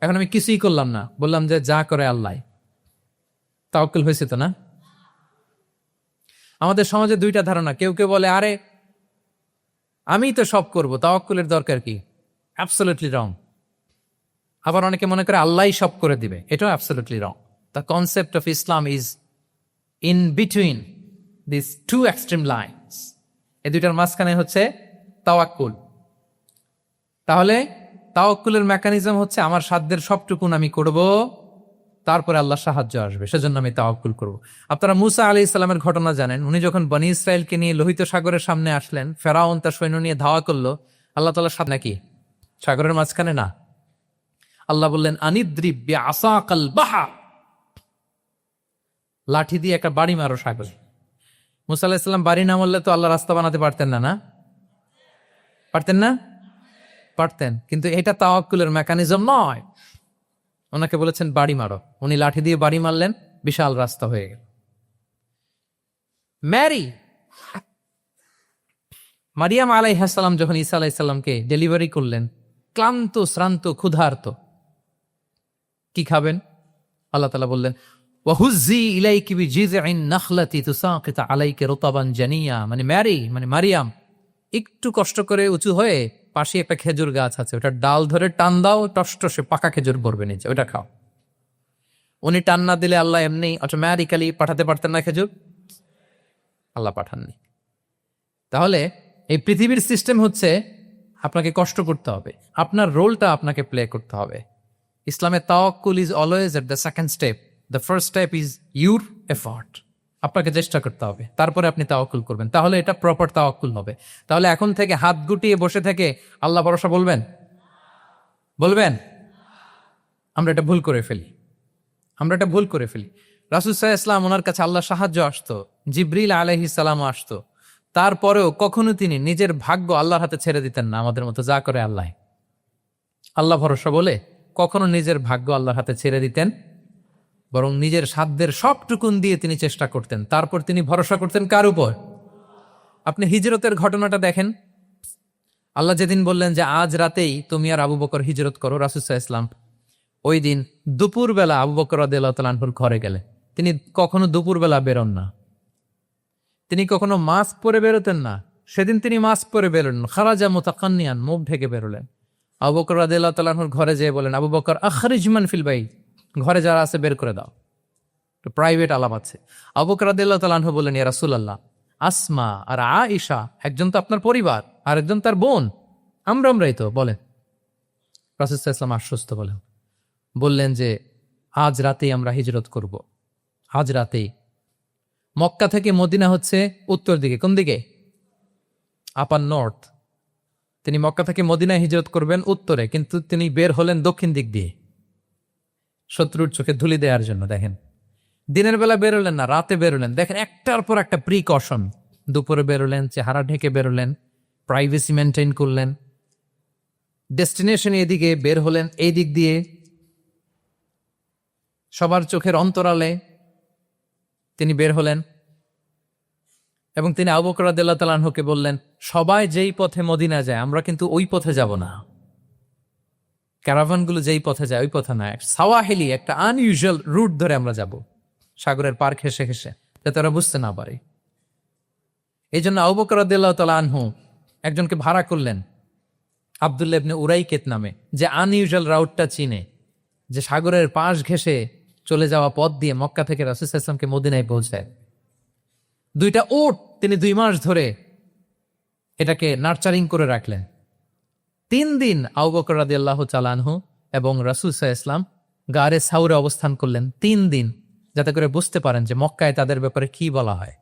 এখন আমি কিছুই করলাম না। বললাম যে যা করে আল্লাহ। তাওকুল হয়েছে তো না? আমাদের সমাজে দুইটা ধারণা। কেউ কেউ বলে, আরে আমি তো সব করব তাওয়াক্কুলের দরকার কি? অ্যাবসোলুটলি রং আবার অনেকে মনে করে, আল্লাহই সব করে দিবে। এটাও absolutely wrong the concept of Islam is in between this two extreme lines এই দুইটার মাঝখানে হচ্ছে তাওয়াক্কুল। তাহলে তাওয়াক্কুলের মেকানিজম হচ্ছে আমার সাধ্যের সবটুকুন আমি করব, তারপরে আল্লাহ সাহায্য আসবে, সেজন্য আমি তাওয়াক্কুল করব। আপনারা মুসা আলি ইসলামের ঘটনা জানেন, উনি যখন বনি ইসরায়েলকে নিয়ে লোহিত সাগরের সামনে আসলেন, ফেরাউন তার সৈন্য নিয়ে ধাওয়া করল, আল্লাহ তালা সাথে নাকি? সাগরের মাঝখানে না? আল্লাহ বললেন, আনিদ্রিব আসাকাল বাহা। লাঠি দিয়ে একটা বাড়ি মারো সাগরে। মুসা ইসলাম বাড়ি না মারলে তো আল্লাহ রাস্তা বানাতে পারতেন না না? পারতেন না? পারতেন। কিন্তু এটা তাওয়াক্কুলের মেকানিজম নয়। ওনাকে বলেছেন, বাড়ি মারো। উনি লাঠি দিয়ে বাড়ি মারলেন, বিশাল রাস্তা হয়ে গেল। ম্যারি, মারিয়াম আলাইহাসাল্লাম যখন ঈসা আলাইসাল্লামকে ডেলিভারি করলেন, ক্লান্ত, শ্রান্ত, ক্ষুধার্ত, কি খাবেন? আল্লাহ তালা বললেন ওয়াহুজি ইলাইকি বিজিযইন নাখলাতি তুসাকিত আলাইকে রতাবান জানিয়া। মানে ম্যারি মানে মারিয়াম, একটু কষ্ট করে উঁচু হয়ে পাশে একটা খেজুর গাছ আছে ওটা ডাল ধরে টান দাও টসটসে পাকা খেজুর ভরবে নিচে ওটা খাও। উনি টান না দিলে আল্লাহ এমনি অটোমেটিক্যালি পাঠাতে পারতেন না খেজুর? আল্লাহ পাঠাননি। তাহলে এই পৃথিবীর সিস্টেম হচ্ছে আপনাকে কষ্ট করতে হবে, আপনার রোলটা আপনাকে প্লে করতে হবে। ইসলামে তাওয়াক্কুল is always at the second step the first step is your effort আপনাকে চেষ্টা করতে হবে। তারপরে আপনি তাওয়াক্কুল করবেন। তাহলে এটা প্রপার তাওয়াক্কুল হবে। তাহলে এখন থেকে হাত গুটিয়ে বসে থেকে আল্লাহ ভরসা বলবেন? বলবেন? আমরা এটা ভুল করে ফেলি। আমরা এটা ভুল করে ফেলি। রাসুসাহ ইসলাম ওনার কাছে আল্লাহ সাহায্য আসতো। জিব্রিল আলহি সালাম আসতো। তারপরেও কখনো তিনি নিজের ভাগ্য আল্লাহর হাতে ছেড়ে দিতেন না। আমাদের মতো যা করে আল্লাহ। আল্লাহ ভরসা বলে কখনো নিজের ভাগ্য আল্লাহর হাতে ছেড়ে দিতেন বরং নিজের সাধ্যের সবটুকুন দিয়ে তিনি চেষ্টা করতেন। তারপর তিনি ভরসা করতেন কার উপর? আপনি হিজরতের ঘটনাটা দেখেন? আল্লাহ যেদিন বললেন যে, আজ রাতেই তুমি আর আবু বকর হিজরত করো রাসুসাহ ইসলাম ওই দিন দুপুরবেলা আবু বকর আদালহুর ঘরে গেলে তিনি কখনো দুপুরবেলা বেরোন না। তিনি কখনো মাস্ক পরে বেরোতেন না। সেদিন তিনি মাস্ক পরে বেরোলেন। খারাজা মোতাকান্নিয়ান মুখ ঢেকে বেরোলেন। আবু বকর আদালহুর ঘরে যেয়ে বলেন, আবু বকর আখরিজমান ফিল বাই ঘরে যারা আছে, বের করে দাও। একটু প্রাইভেট আলাপ আছে। আবু বকর আদালহু বললেন, ইয়া রাসূলুল্লাহ, আসমা আর আয়েশা, একজন তো আপনার পরিবার আর একজন তার বোন। আমরা, আমরাই তো, বলেন। রাসুল ইসলাম আশ্বস্ত বলেন, বললেন যে, আজ রাতেই আমরা হিজরত করব। আজ রাতেই। মক্কা থেকে মদিনা হচ্ছে উত্তর দিকে, কোন দিকে? আপার নর্থ তিনি মক্কা থেকে মদিনায় হিজরত করবেন উত্তরে, কিন্তু তিনি বের হলেন দক্ষিণ দিক দিয়ে। শত্রুর চোখে ধুলি দেওয়ার জন্য, দেখেন। দিনের বেলা বেরোলেন না, রাতে বেরোলেন। দেখেন, একটার পর একটা প্রিকশন দুপুরে বেরোলেন, চেহারা ঢেকে বেরোলেন প্রাইভেসি মেনটেন করলেন। ডেস্টিনেশন এদিকে বের হলেন, এই দিক দিয়ে। সবার চোখের অন্তরালে তিনি বের হলেন এবং তিনি আবকরাদিল্লা তালানহকে বললেন, সবাই যেই পথে মদিনা যায়, আমরা কিন্তু ওই পথে যাব না। ক্যারাভানগুলো যেই পথে যায়, ওই পথে না সাওয়াহেলি একটা আনইউজুয়াল রুট ধরে আমরা যাব। সাগরের পার ঘেসে ঘেসে যাতে ওরা বুঝতে না পারে। এই জন্য আবকরাদিল্লাহ তালা আনহু একজনকে ভাড়া করলেন আবদুল্লাহ ইবনে উরাইকেত নামে, যে আনইউজুয়াল রাউটটা চিনে, যে সাগরের পাশ ঘেসে চলে যাওয়া পথ দিয়ে মক্কা থেকে রাসুল ইসলামকে মদিনায় পৌঁছায়। দুইটা ওট তিনি দুই মাস ধরে এটাকে নার্চারিং করে রাখলেন। তিন দিন আউবকর রাদি আল্লাহ চালানহু এবং রাসুল সাহ ইসলাম গারে সাউরে অবস্থান করলেন তিন দিন, যাতে করে বুঝতে পারেন যে মক্কায় তাদের ব্যাপারে কি বলা হয়।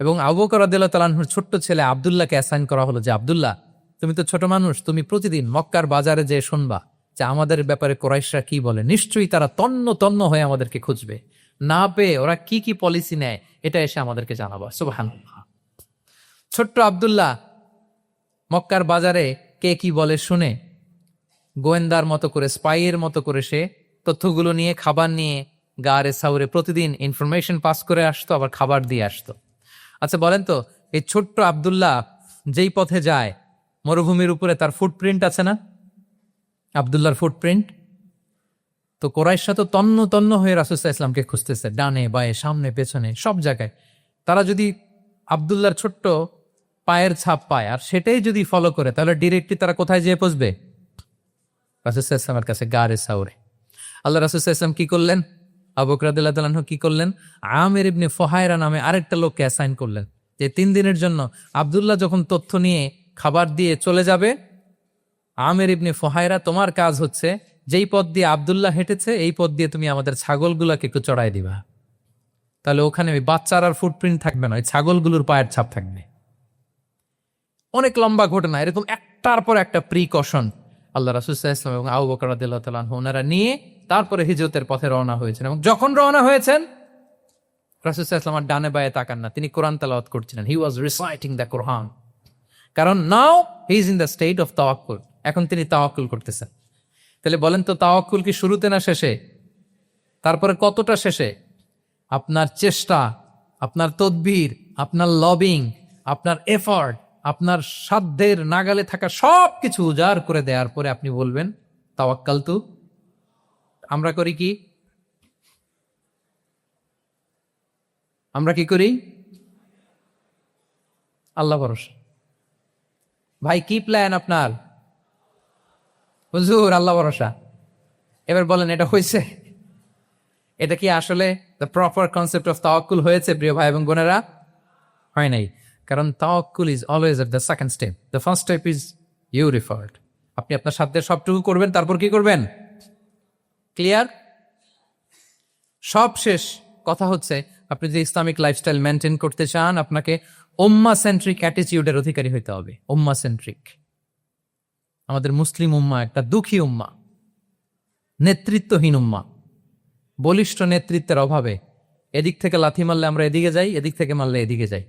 এবং আবুবকর রাদিল্লাহ তালানহুর ছোট্ট ছেলে আবদুল্লাহকে অ্যাসাইন করা হলো যে, আবদুল্লাহ, তুমি তো ছোট মানুষ, তুমি প্রতিদিন মক্কার বাজারে যে শুনবা যে আমাদের ব্যাপারে কোরাইশরা কি বলে। নিশ্চয়ই তারা তন্ন তন্ন হয়ে আমাদেরকে খুঁজবে। না পেয়ে ওরা কি কি পলিসি নেয়, এটা এসে আমাদেরকে জানাবা। সুবাহান ছোট্ট আবদুল্লাহ মক্কার বাজারে কে কি বলে শুনে গোয়েন্দার মতো করে, স্পাইয়ের মতো করে সে তথ্যগুলো নিয়ে, খাবার নিয়ে গারে সাউরে প্রতিদিন ইনফরমেশন পাস করে আসতো, আবার খাবার দিয়ে আসতো। আচ্ছা বলেন তো, এই ছোট্ট আবদুল্লাহ যেই পথে যায়, মরুভূমির উপরে তার ফুটপ্রিন্ট আছে না? আবদুল্লার ফুটপ্রিন্ট তো কোরাইশা তো তন্ন তন্ন হয়ে রাসুসাহ ইসলামকে খুঁজতেছে, ডানে, বায়ে, সামনে, পেছনে, সব জায়গায়। তারা যদি আবদুল্লার ছোট্ট পায়ের ছাপ পায়। আর সেটাই যদি ফলো করে, তাহলে ডিরেক্টলি তারা কোথায় যেয়ে পৌঁছবে? রাসুসাহ ইসলামের কাছে, গারে সাউরে আল্লাহ রাসুসাহ ইসলাম কি করলেন? আবকরাদুল্লাহ কি করলেন? আমের ইবনে ফহায়রা নামে আরেকটা লোককে অ্যাসাইন করলেন, যে তিন দিনের জন্য আবদুল্লাহ যখন তথ্য নিয়ে খাবার দিয়ে চলে যাবে, আমের ইবনে ফহায়রা তোমার কাজ হচ্ছে যেই পথ দিয়ে আবদুল্লাহ হেঁটেছে, এই পথ দিয়ে তুমি আমাদের ছাগলগুলোকে একটু চড়াই দিবা। তাহলে ওখানে ওই বাচ্চার আর ফুটপ্রিন্ট থাকবে না, ওই ছাগলগুলোর পায়ের ছাপ থাকবে। অনেক লম্বা ঘটনা, এরকম একটার পর একটা প্রিকশন আল্লাহ রাসুসাহ ইসলাম এবং আউ বকর আনহু, ওনারা নিয়ে তারপরে হিজরতের পথে রওনা হয়েছেন এবং যখন রওনা হয়েছেন রাসুসাহ আর ডানে বায়ে তাকান না। তিনি কোরআন তালাওয়াত করছিলেন। হি ওয়াজ রিসাইটিং দ্য কোরআন কারণ now he is in the state of তাওয়াক্কুল এখন তিনি তাওয়াক্কুল করতেছেন। তাহলে বলেন তো, তাওয়াক্কুল কি শুরুতে না শেষে? তারপরে কতটা শেষে? আপনার চেষ্টা, আপনার তদবির, আপনার লবিং আপনার এফার্ট আপনার সাধ্যের নাগালে থাকা সব কিছু উজাড় করে দেওয়ার পরে আপনি বলবেন তাওয়াক্কাল তু আমরা করি কি? আমরা কি করি? আল্লাহ ভরসা। ভাই, কি প্ল্যান আপনার? হুজুর, আল্লাহ ভরসা। এবার বলেন, এটা হয়েছে এটা কি আসলে দ্য প্রপার কনসেপ্ট অফ তাওয়াক্কুল হয়েছে, প্রিয় ভাই এবং বোনেরা? হয় নাই। কারণ তাওয়াক্কুল is always at the second step the first step is you referred আপনি আপনার সাধ্যের সবটুকু করবেন, তারপর কি করবেন? ক্লিয়ার সব শেষ। কথা হচ্ছে, আপনি যে ইসলামিক লাইফস্টাইল মেনটেন করতে চান, আপনাকে ওম্মা সেন্ট্রিক অ্যাটিটিউডের অধিকারী হইতে হবে। ওম্মা সেন্ট্রিক আমাদের মুসলিম উম্মা একটা দুঃখী উম্মা। নেতৃত্বহীন উম্মা। বলিষ্ঠ নেতৃত্বের অভাবে। এদিক থেকে লাথি মারলে আমরা এদিকে যাই, এদিক থেকে মারলে এদিকে যাই।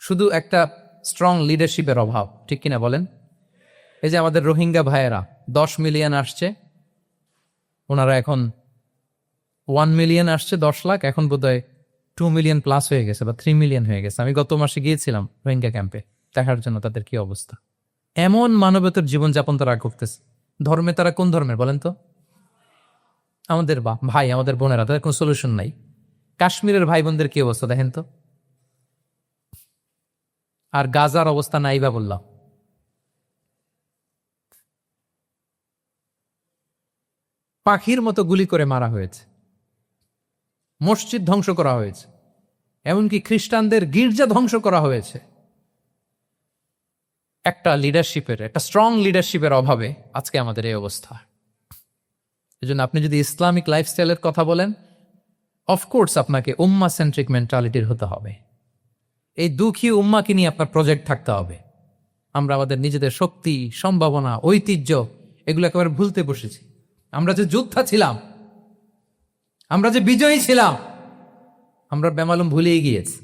শুধু একটা স্ট্রং লিডারশিপের অভাব, ঠিক কিনা বলেন? এই যে আমাদের রোহিঙ্গা ভাইয়েরা, দশ মিলিয়ন আসছে, ওনারা এখন ওয়ান মিলিয়ন আসছে, দশ লাখ, এখন বোধহয় টু মিলিয়ন প্লাস হয়ে গেছে বা থ্রি মিলিয়ন হয়ে গেছে। আমি গত মাসে গিয়েছিলাম রোহিঙ্গা ক্যাম্পে দেখার জন্য তাদের কি অবস্থা। এমন মানবতার জীবনযাপন তারা করতেছে। ধর্মে তারা কোন ধর্মের বলেন তো? আমাদের বা, ভাই, আমাদের বোনেরা, তাদের কোনো সলিউশন নাই। কাশ্মীরের ভাই বোনদের কি অবস্থা দেখেন তো? আর গাজার অবস্থা নাই বা বললাম। পাখির মতো গুলি করে মারা হয়েছে। মসজিদ ধ্বংস করা হয়েছে। এমনকি খ্রিস্টানদের গির্জা ধ্বংস করা হয়েছে। একটা লিডারশিপের একটা স্ট্রং লিডারশিপের অভাবে আজকে আমাদের এই অবস্থা। এই জন্য আপনি যদি ইসলামিক লাইফস্টাইলের কথা বলেন অফকোর্স আপনাকে উম্মা সেন্ট্রিক মেন্টালিটির হতে হবে। এই দুঃখী উম্মাকে নিয়ে আপনার প্রজেক্ট থাকতে হবে। আমরা আমাদের নিজেদের শক্তি, সম্ভাবনা, ঐতিহ্য, এগুলো একেবারে ভুলতে বসেছি। আমরা যে যোদ্ধা ছিলাম, আমরা যে বিজয়ী ছিলাম, আমরা বেমালুম ভুলেই গিয়েছি।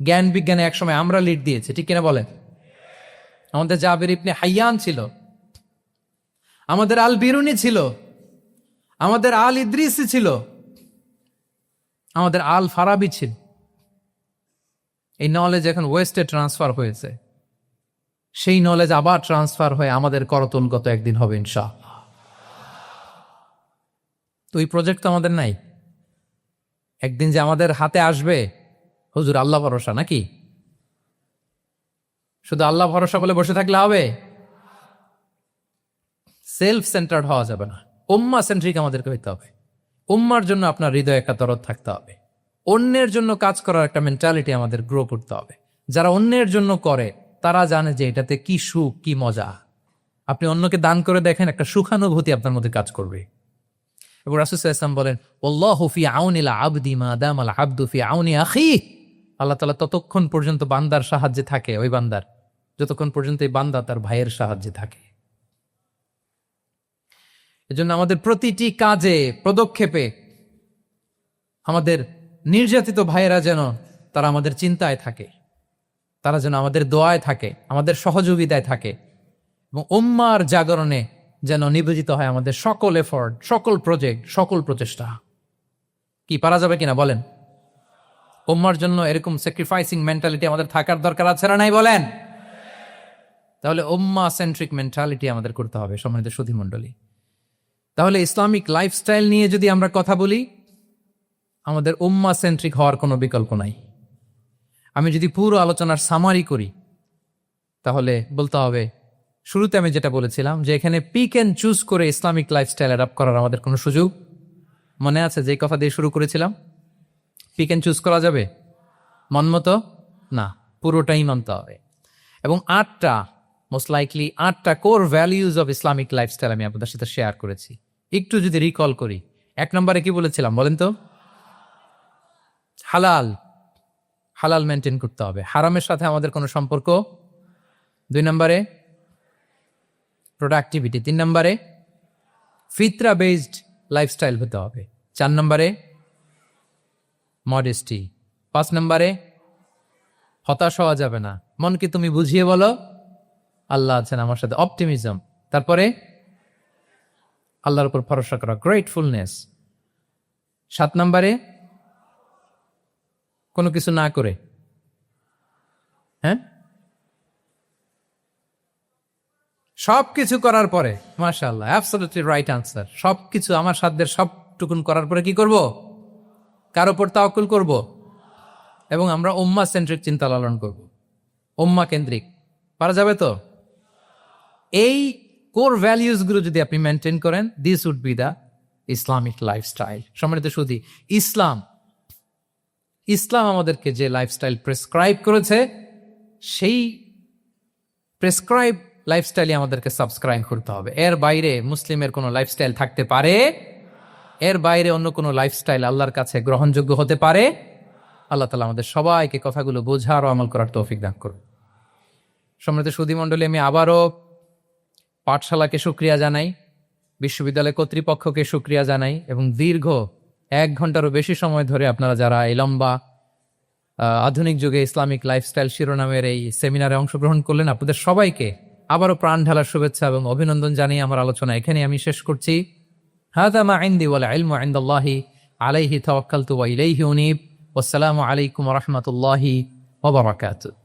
জ্ঞান বিজ্ঞানে একসময় আমরা লিড দিয়েছি, ঠিক কিনা বলেন? আমাদের জাবের ইবনে হাইয়ান ছিল, আমাদের আল বিরুনি ছিল, আমাদের আল ইদ্রিসি ছিল, আমাদের আল ফারাবি ছিল। এই নলেজ এখন ওয়েস্টে ট্রান্সফার হয়েছে। সেই নলেজ আবার ট্রান্সফার হয়ে আমাদের করতলগত একদিন হবে ইনশা তো এই প্রজেক্ট তো আমাদের নাই। একদিন যে আমাদের হাতে আসবে, হুজুর আল্লাহ ভরসা নাকি? শুধু আল্লাহ ভরসা বলে বসে থাকলে হবে? সেলফ সেন্টার্ড হওয়া যাবে না। উম্মা সেন্ট্রিক আমাদেরকে হইতে হবে। উম্মার জন্য আপনার হৃদয় একটা দরদ থাকতে হবে। অন্যের জন্য কাজ করার একটা মেন্টালিটি আমাদের গ্রো করতে হবে। যারা অন্যের জন্য করে, তারা জানে যে এটাতে কি সুখ, কি মজা। আপনি অন্যকে দান করে দেখেন, একটা সুখানুভূতি আপনার মধ্যে কাজ করবে। এবং রাসুসাল্লাম বলেন ওল্লাহ ফি আউনিল আবদি মা দাম আল আব্দু ফি আউনি আখি। আল্লাহ তালা ততক্ষণ পর্যন্ত বান্দার সাহায্যে থাকে, ওই বান্দার। যতক্ষণ পর্যন্ত এই বান্দা তার ভাইয়ের সাহায্যে থাকে। এজন্য আমাদের প্রতিটি কাজে, পদক্ষেপে আমাদের নির্যাতিত ভাইয়েরা যেন তারা আমাদের চিন্তায় থাকে, তারা যেন আমাদের দোয়ায় থাকে, আমাদের সহযোগিতায় থাকে এবং উম্মার জাগরণে যেন নিবেদিত হয় আমাদের সকল এফোর্ট সকল প্রজেক্ট সকল প্রচেষ্টা। কি, পারা যাবে কিনা বলেন? উম্মার জন্য এরকম স্যাক্রিফাইসিং মেন্টালিটি আমাদের থাকার দরকার আছে না নাই বলেন? তাহলে উম্মা সেন্ট্রিক মেন্টালিটি আমাদের করতে হবে সম্মানিত সুধী মণ্ডলী তাহলে ইসলামিক লাইফস্টাইল নিয়ে যদি আমরা কথা বলি আমাদের উম্মা সেন্ট্রিক হওয়ার কোনো বিকল্প নাই। আমি যদি পুরো আলোচনার সামারি করি, তাহলে বলতে হবে, শুরুতে আমি যেটা বলেছিলাম যে এখানে পিক অ্যান্ড চুজ করে ইসলামিক লাইফস্টাইল অ্যাডাপ্ট করার আমাদের কোনো সুযোগ মনে আছে? যে কথা দিয়ে শুরু করেছিলাম পিক অ্যান্ড চুজ করা যাবে? মন মতো? না, পুরোটাই মানতে হবে। এবং আটটা মোস্ট লাইকলি আটটা core values of Islamic lifestyle আমি আপনাদের সাথে শেয়ার করেছি। একটু যদি রিকল করি, এক নম্বরে কি বলেছিলাম বলেন তো? হালাল হালাল মেনটেন করতে হবে। হারামের সাথে আমাদের কোনো সম্পর্ক? দুই নম্বরে প্রোডাক্টিভিটি তিন নম্বরে ফিতরা বেসড লাইফস্টাইল হতে হবে। চার নম্বরে মডেস্টি পাঁচ নম্বরে, হতাশ হওয়া যাবে না। মনকে তুমি বুঝিয়ে বলো, আল্লাহ আছেন আমার সাথে। অপটিমিজম তারপরে, আল্লাহর উপর ভরসা করা। গ্রেটফুলনেস সাত নম্বরে কোনো কিছু না করে। হ্যাঁ? সব কিছু করার পরে মাশাল্লাহ অ্যাবসলিউটলি রাইট আনসার সব কিছু আমার সাধ্যের সবটুকুন করার পরে কি করব? কার ওপর তাওকুল করব? এবং আমরা উম্মা সেন্ট্রিক চিন্তা লালন করব। উম্মা কেন্দ্রিক। পারা যাবে তো? এই কোর ভ্যালিউসগুলো যদি আপনি মেনটেন করেন this would be the Islamic lifestyle সম্মানিত শুধু ইসলাম ইসলাম আমাদেরকে যে লাইফস্টাইল প্রেসক্রাইব করেছে, সেই প্রেসক্রাইব লাইফস্টাইলই আমাদেরকে সাবস্ক্রাইব করতে হবে। এর বাইরে মুসলিমের কোনো লাইফস্টাইল থাকতে পারে, এর বাইরে অন্য কোনো লাইফস্টাইল আল্লাহর কাছে গ্রহণযোগ্য হতে পারে। আল্লাহ তালা আমাদের সবাইকে কথাগুলো বোঝার ও আমল করার তৌফিক দান করুন। সম্মানিত সুধী মণ্ডলী আমি আবারও পাঠশালাকে সুক্রিয়া জানাই, বিশ্ববিদ্যালয় কর্তৃপক্ষকে সুক্রিয়া জানাই এবং দীর্ঘ এক ঘন্টারও বেশি সময় ধরে আপনারা যারা এই লম্বা আধুনিক যুগে ইসলামিক লাইফস্টাইল শিরোনামের এই সেমিনারে অংশগ্রহণ করলেন, আপনাদের সবাইকে আবারও প্রাণ ঢালার শুভেচ্ছা এবং অভিনন্দন জানিয়ে আমার আলোচনা এখানে আমি শেষ করছি। হাদা মা ইন্দি ওয়াল ইলমু ইনদাল্লাহি আলাইহি তাওয়াক্কালতু ওয়া ইলাইহি উনীব। ওয়াসসালামু আলাইকুম ওয়া রাহমাতুল্লাহি ওয়া বারাকাতুহু।